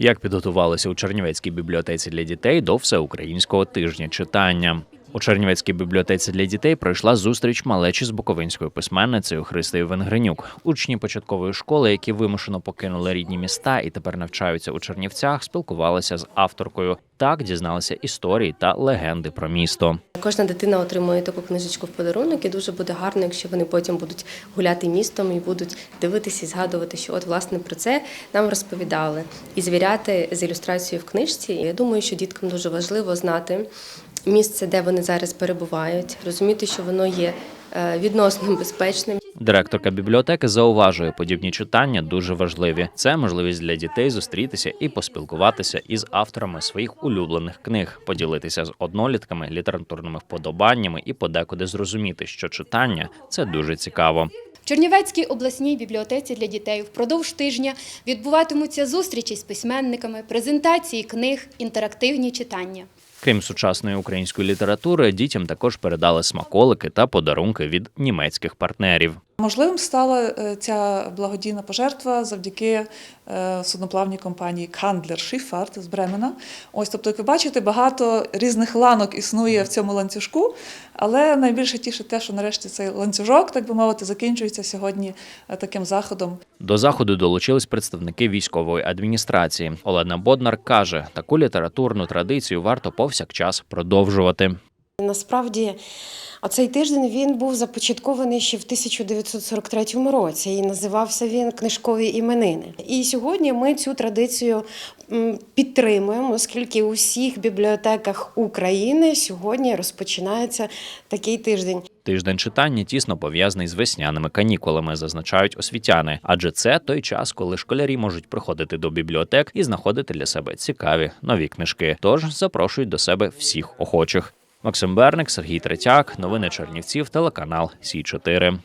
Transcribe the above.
Як підготувалися у Чернівецькій бібліотеці для дітей до всеукраїнського тижня читання? У Чернівецькій бібліотеці для дітей пройшла зустріч малечі з буковинською письменницею Христею Венгренюк. Учні початкової школи, які вимушено покинули рідні міста і тепер навчаються у Чернівцях, спілкувалися з авторкою. Так дізналися історії та легенди про місто. Кожна дитина отримує таку книжечку в подарунок, і дуже буде гарно, якщо вони потім будуть гуляти містом і будуть дивитися і згадувати, що от власне про це нам розповідали, і звіряти з ілюстрацією в книжці. Я думаю, що діткам дуже важливо знати місце, де вони зараз перебувають, розуміти, що воно є е, відносно безпечним. Директорка бібліотеки зауважує, подібні читання дуже важливі. Це можливість для дітей зустрітися і поспілкуватися із авторами своїх улюблених книг, поділитися з однолітками літературними вподобаннями і подекуди зрозуміти, що читання це дуже цікаво. В Чернівецькій обласній бібліотеці для дітей впродовж тижня відбуватимуться зустрічі з письменниками, презентації книг, інтерактивні читання. Крім сучасної української літератури, дітям також передали смаколики та подарунки від німецьких партнерів. Можливим стала е, ця благодійна пожертва завдяки е, судноплавній компанії Кандлер Schifffahrt з Бремена. Ось, тобто, як ви бачите, багато різних ланок існує в цьому ланцюжку, але найбільше тішить те, що нарешті цей ланцюжок, так би мовити, закінчується сьогодні е, таким заходом. До заходу долучились представники військової адміністрації. Олена Боднар каже, таку літературну традицію варто повсякчас продовжувати. Насправді, оцей тиждень він був започаткований ще в 1943 році і називався він Книжкові іменини. І сьогодні ми цю традицію підтримуємо, оскільки у всіх бібліотеках України сьогодні розпочинається такий тиждень. Тиждень читання тісно пов'язаний з весняними канікулами, зазначають освітяни, адже це той час, коли школярі можуть приходити до бібліотек і знаходити для себе цікаві нові книжки. Тож запрошують до себе всіх охочих. Максим Берник, Сергій Третяк, новини Чернівців, телеканал Сі 4